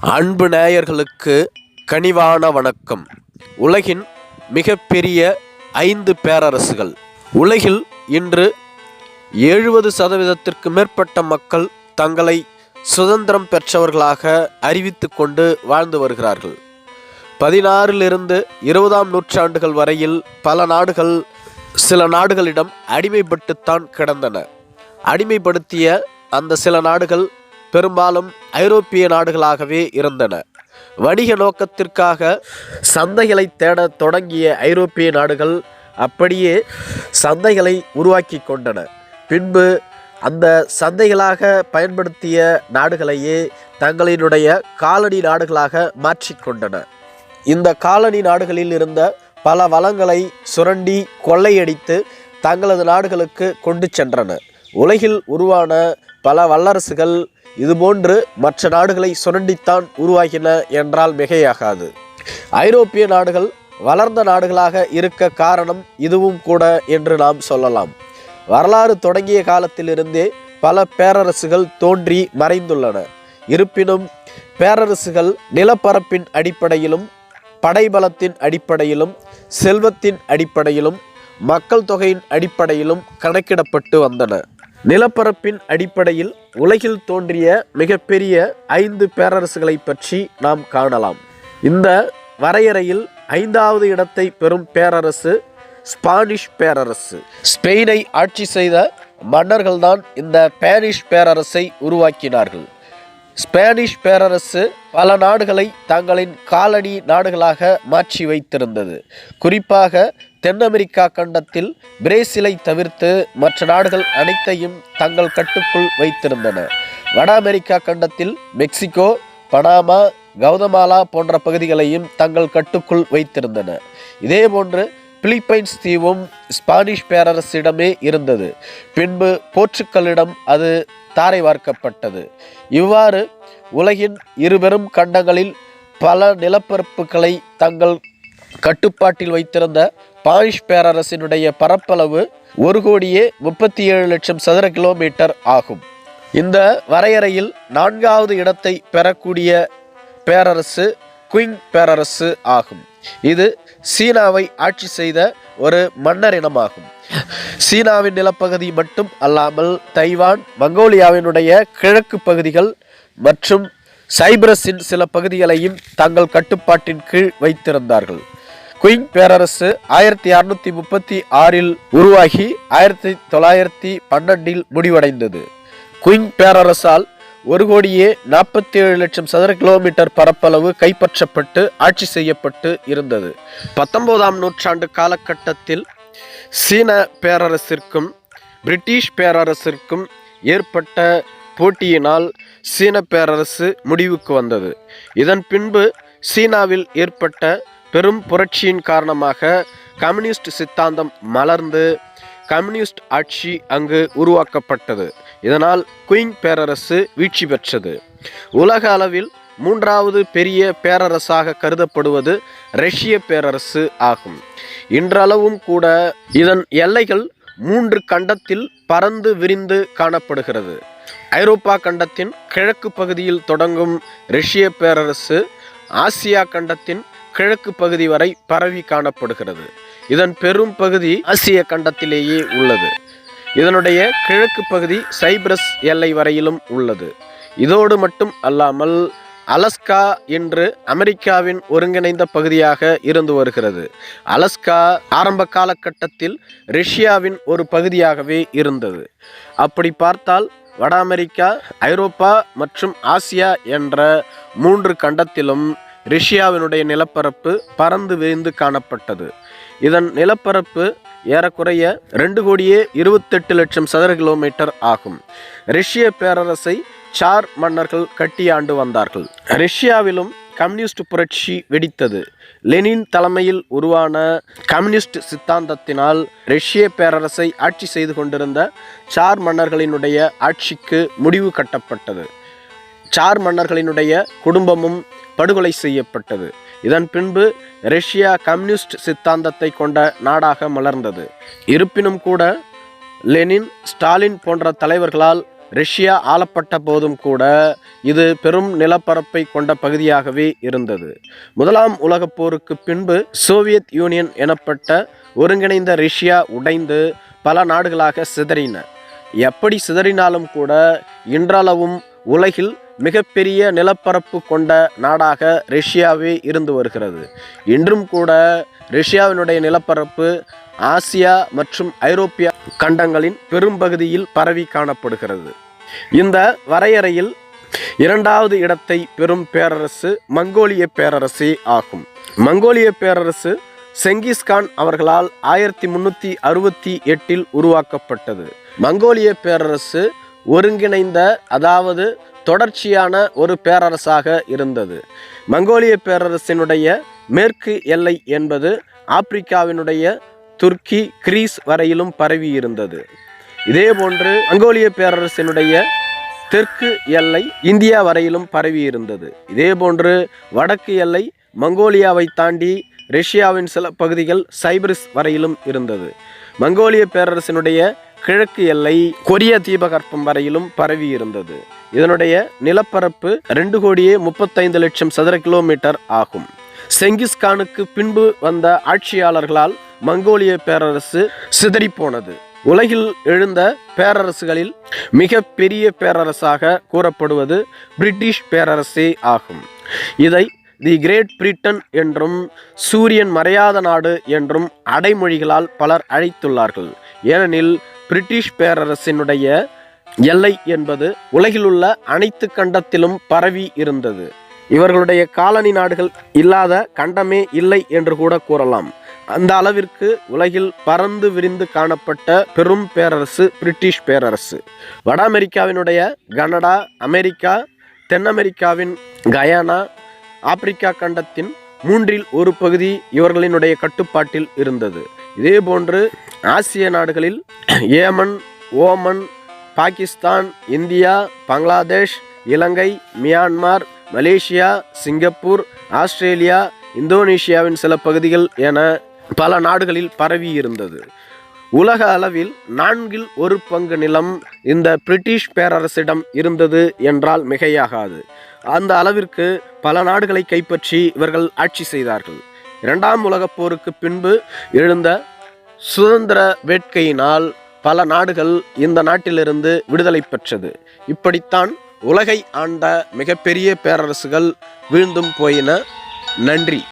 அன்பு நேயர்களுக்கு கனிவான வணக்கம். உலகின் மிகப்பெரிய ஐந்து பேரரசுகள். உலகில் இன்று எழுபது சதவீதத்திற்கு மேற்பட்ட மக்கள் தங்களை சுதந்திரம் பெற்றவர்களாக அறிவித்து கொண்டு வாழ்ந்து வருகிறார்கள். பதினாறிலிருந்து இருபதாம் நூற்றாண்டுகள் வரையில் பல நாடுகள் சில நாடுகளிடம் அடிமைப்பட்டுத்தான் கிடந்தன. அடிமைப்படுத்திய அந்த சில நாடுகள் பெரும்பாலும் ஐரோப்பிய நாடுகளாகவே இருந்தன. வணிக நோக்கத்திற்காக சந்தைகளை தேடத் தொடங்கிய ஐரோப்பிய நாடுகள் அப்படியே சந்தைகளை உருவாக்கி கொண்டன. பின்பு அந்த சந்தைகளாக பயன்படுத்திய நாடுகளையே தங்களினுடைய காலனி நாடுகளாக மாற்றிக்கொண்டன இந்த காலனி நாடுகளில் இருந்த பல வளங்களை சுரண்டி கொள்ளையடித்து தங்களது நாடுகளுக்கு கொண்டு சென்றன. உலகில் உருவான பல வல்லரசுகள் இதுபோன்று மற்ற நாடுகளை சுரண்டித்தான் உருவாகின என்றால் மிகையாகாது. ஐரோப்பிய நாடுகள் வளர்ந்த நாடுகளாக இருக்க காரணம் இதுவும் கூட என்று நாம் சொல்லலாம். வரலாறு தொடங்கிய காலத்திலிருந்தே பல பேரரசுகள் தோன்றி மறைந்துள்ளன. இருப்பினும் பேரரசுகள் நிலப்பரப்பின் அடிப்படையிலும் படைபலத்தின் அடிப்படையிலும் செல்வத்தின் அடிப்படையிலும் மக்கள் தொகையின் அடிப்படையிலும் கணக்கிடப்பட்டு வந்தன. நிலப்பரப்பின் அடிப்படையில் உலகில் தோன்றிய மிகப்பெரிய ஐந்து பேரரசுகளை பற்றி நாம் காணலாம். இந்த வரையறையில் ஐந்தாவது இடத்தை பெறும் பேரரசு ஸ்பானிஷ் பேரரசு. ஸ்பெயினை ஆட்சி செய்த மன்னர்கள்தான் இந்த ஸ்பானிஷ் பேரரசை உருவாக்கினார்கள். ஸ்பானிஷ் பேரரசு பல நாடுகளை தங்களின் காலனி நாடுகளாக மாற்றி வைத்திருந்தது. குறிப்பாக தென் அமெரிக்கா கண்டத்தில் பிரேசிலை தவிர்த்து மற்ற நாடுகள் அனைத்தையும் தங்கள் கட்டுக்குள் வைத்திருந்தன. வட அமெரிக்கா கண்டத்தில் மெக்சிகோ பனாமா கௌதமாலா போன்ற பகுதிகளையும் தங்கள் கட்டுக்குள் வைத்திருந்தன. இதேபோன்று பிலிப்பைன்ஸ் தீவும் ஸ்பானிஷ் பேரரசிடமே இருந்தது. பின்பு போர்ச்சுக்கலிடம் அது தாரை வார்க்கப்பட்டது. இவ்வாறு உலகின் இருபெரும் கண்டங்களில் பல நிலப்பரப்புகளை தங்கள் கட்டுப்பாட்டில் வைத்திருந்த ஸ்பானிஷ் பேரரசினுடைய பரப்பளவு ஒரு கோடியே முப்பத்தி ஏழு லட்சம் சதுர கிலோமீட்டர் ஆகும். இந்த வரையறையில் நான்காவது இடத்தை பெறக்கூடிய பேரரசு குயிங் பேரரசு ஆகும். இது சீனாவை ஆட்சி செய்த ஒரு மன்னர் இனமாகும். சீனாவின் நிலப்பகுதி மட்டும் அல்லாமல் தைவான் மங்கோலியாவினுடைய கிழக்கு பகுதிகள் மற்றும் சைப்ரஸின் சில பகுதிகளையும் தங்கள் கட்டுப்பாட்டின் கீழ் வைத்திருந்தார்கள். குயிங் பேரரசு ஆயிரத்தி அறுநூத்தி முப்பத்தி ஆறில் உருவாகி ஆயிரத்தி தொள்ளாயிரத்தி பன்னெண்டில் முடிவடைந்தது. குயிங் பேரரசால் ஒரு கோடியே நாற்பத்தி ஏழு லட்சம் சதுர கிலோமீட்டர் பரப்பளவு கைப்பற்றப்பட்டு ஆட்சி செய்யப்பட்டு இருந்தது. பத்தொன்பதாம் நூற்றாண்டு காலகட்டத்தில் சீன பேரரசிற்கும் பிரிட்டிஷ் பேரரசிற்கும் ஏற்பட்ட போட்டியினால் சீன பேரரசு முடிவுக்கு வந்தது. இதன் பின்பு சீனாவில் ஏற்பட்ட பெரும் புரட்சியின் காரணமாக கம்யூனிஸ்ட் சித்தாந்தம் மலர்ந்து கம்யூனிஸ்ட் ஆட்சி அங்கு உருவாக்கப்பட்டது. இதனால் குயிங் பேரரசு வீழ்ச்சி பெற்றது. உலக அளவில் மூன்றாவது பெரிய பேரரசாக கருதப்படுவது ரஷ்ய பேரரசு ஆகும். இன்றளவும் கூட இதன் எல்லைகள் மூன்று கண்டத்தில் பறந்து விரிந்து காணப்படுகிறது. ஐரோப்பா கண்டத்தின் கிழக்கு பகுதியில் தொடங்கும் ரஷ்ய பேரரசு ஆசியா கண்டத்தின் கிழக்கு பகுதி வரை பரவி காணப்படுகிறது. இதன் பெரும் பகுதி ஆசிய கண்டத்திலேயே உள்ளது. இதனுடைய கிழக்கு பகுதி சைப்ரஸ் எல்லை வரையிலும் உள்ளது. இதோடு மட்டும் அல்லாமல் அலஸ்கா என்று அமெரிக்காவின் ஒருங்கிணைந்த பகுதியாக இருந்து வருகிறது. அலஸ்கா ஆரம்ப காலகட்டத்தில் ரஷ்யாவின் ஒரு பகுதியாகவே இருந்தது. அப்படி பார்த்தால் வட அமெரிக்கா ஐரோப்பா மற்றும் ஆசியா என்ற மூன்று கண்டத்திலும் ரஷ்யாவினுடைய நிலப்பரப்பு பறந்து விரிந்து காணப்பட்டது. இதன் நிலப்பரப்பு ஏறக்குறைய ரெண்டு கோடியே இருபத்தெட்டு லட்சம் சதுர கிலோமீட்டர் ஆகும். ரஷ்ய பேரரசை சார் மன்னர்கள் கட்டியாண்டு வந்தார்கள். ரஷ்யாவிலும் கம்யூனிஸ்ட் புரட்சி வெடித்தது. லெனின் தலைமையில் உருவான கம்யூனிஸ்ட் சித்தாந்தத்தினால் ரஷ்ய பேரரசை ஆட்சி செய்து கொண்டிருந்த சார் மன்னர்களினுடைய ஆட்சிக்கு முடிவு கட்டப்பட்டது. சார் மன்னர்களினுடைய குடும்பமும் படுகொலை செய்யப்பட்டது. இதன் பின்பு ரஷ்யா கம்யூனிஸ்ட் சித்தாந்தத்தை கொண்ட நாடாக மலர்ந்தது. இருப்பினும் கூட லெனின் ஸ்டாலின் போன்ற தலைவர்களால் ரஷ்யா ஆளப்பட்ட போதும் கூட இது பெரும் நிலப்பரப்பை கொண்ட பகுதியாகவே இருந்தது. முதலாம் உலகப் போருக்கு பின்பு சோவியத் யூனியன் எனப்பட்ட ஒருங்கிணைந்த ரஷ்யா உடைந்து பல நாடுகளாக சிதறின. எப்படி சிதறினாலும் கூட இன்றளவும் உலகில் மிகப்பெரிய நிலப்பரப்பு கொண்ட நாடாக ரஷ்யாவே இருந்து வருகிறது. இன்றும் கூட ரஷ்யாவினுடைய நிலப்பரப்பு ஆசியா மற்றும் ஐரோப்பிய கண்டங்களின் பெரும்பகுதியில் பரவி காணப்படுகிறது. இந்த வரையறையில் இரண்டாவது இடத்தை பெறும் பேரரசு மங்கோலிய பேரரசே ஆகும். மங்கோலிய பேரரசு செங்கிஸ்கான் அவர்களால் ஆயிரத்தி முன்னூற்றி அறுபத்தி எட்டில் உருவாக்கப்பட்டது. மங்கோலிய பேரரசு ஒருங்கிணைந்த அதாவது தொடர்ச்சியான ஒரு பேரரசாக இருந்தது. மங்கோலிய பேரரசினுடைய மேற்கு எல்லை என்பது ஆப்பிரிக்காவினுடைய துர்க்கி கிரீஸ் வரையிலும் பரவி இருந்தது. இதேபோன்று மங்கோலிய பேரரசினுடைய தெற்கு எல்லை இந்தியா வரையிலும் பரவி இருந்தது. இதேபோன்று வடக்கு எல்லை மங்கோலியாவை தாண்டி ரஷ்யாவின் சில பகுதிகள் சைப்ரஸ் வரையிலும் இருந்தது. மங்கோலிய பேரரசினுடைய கிழக்கு எல்லை கொரிய தீபகற்பம் வரையிலும் பரவி இருந்தது. இதனுடைய நிலப்பரப்பு ரெண்டு கோடியே முப்பத்தைந்து லட்சம் சதுர கிலோமீட்டர் ஆகும். செங்கிஸ்கானுக்கு பின்பு வந்த ஆட்சியாளர்களால் மங்கோலிய பேரரசு சிதறிப்போனது. உலகில் எழுந்த பேரரசுகளில் மிக பெரிய பேரரசாக கூறப்படுவது பிரிட்டிஷ் பேரரசே ஆகும். இதை தி கிரேட் பிரிட்டன் என்றும் சூரியன் மறையாத நாடு என்றும் அடைமொழிகளால் பலர் அழைத்துள்ளார்கள். ஏனெனில் பிரிட்டிஷ் பேரரசினுடைய எல்லை என்பது உலகிலுள்ள அனைத்து கண்டத்திலும் பரவி இருந்தது. இவர்களுடைய காலனி நாடுகள் இல்லாத கண்டமே இல்லை என்று கூட கூறலாம். அந்த அளவிற்கு உலகில் பறந்து விரிந்து காணப்பட்ட பெரும் பேரரசு பிரிட்டிஷ் பேரரசு. வட அமெரிக்காவினுடைய கனடா அமெரிக்கா தென் அமெரிக்காவின் கயானா ஆப்பிரிக்கா கண்டத்தின் மூன்றில் ஒரு பகுதி இவர்களினுடைய கட்டுப்பாட்டில் இருந்தது. இதேபோன்று ஆசிய நாடுகளில் Yemen Oman Pakistan India Bangladesh Ilangai Myanmar Malaysia Singapore Australia இந்தோனேஷியாவின் சில பகுதிகள் என பல நாடுகளில் பரவி இருந்தது. உலக அளவில் நான்கில் ஒரு பங்கு நிலம் இந்த பிரிட்டிஷ் பேரரசிடம் இருந்தது என்றால் மிகையாகாது. அந்த அளவிற்கு பல நாடுகளை கைப்பற்றி இவர்கள் ஆட்சி செய்தார்கள். இரண்டாம் உலகப் போருக்கு பின்பு எழுந்த சுதந்திர வேட்கையினால் பல நாடுகள் இந்த நாட்டிலிருந்து விடுதலை பெற்றது. இப்படித்தான் உலகை ஆண்ட மிகப்பெரிய பேரரசுகள் வீழ்ந்தும் போயின. நன்றி.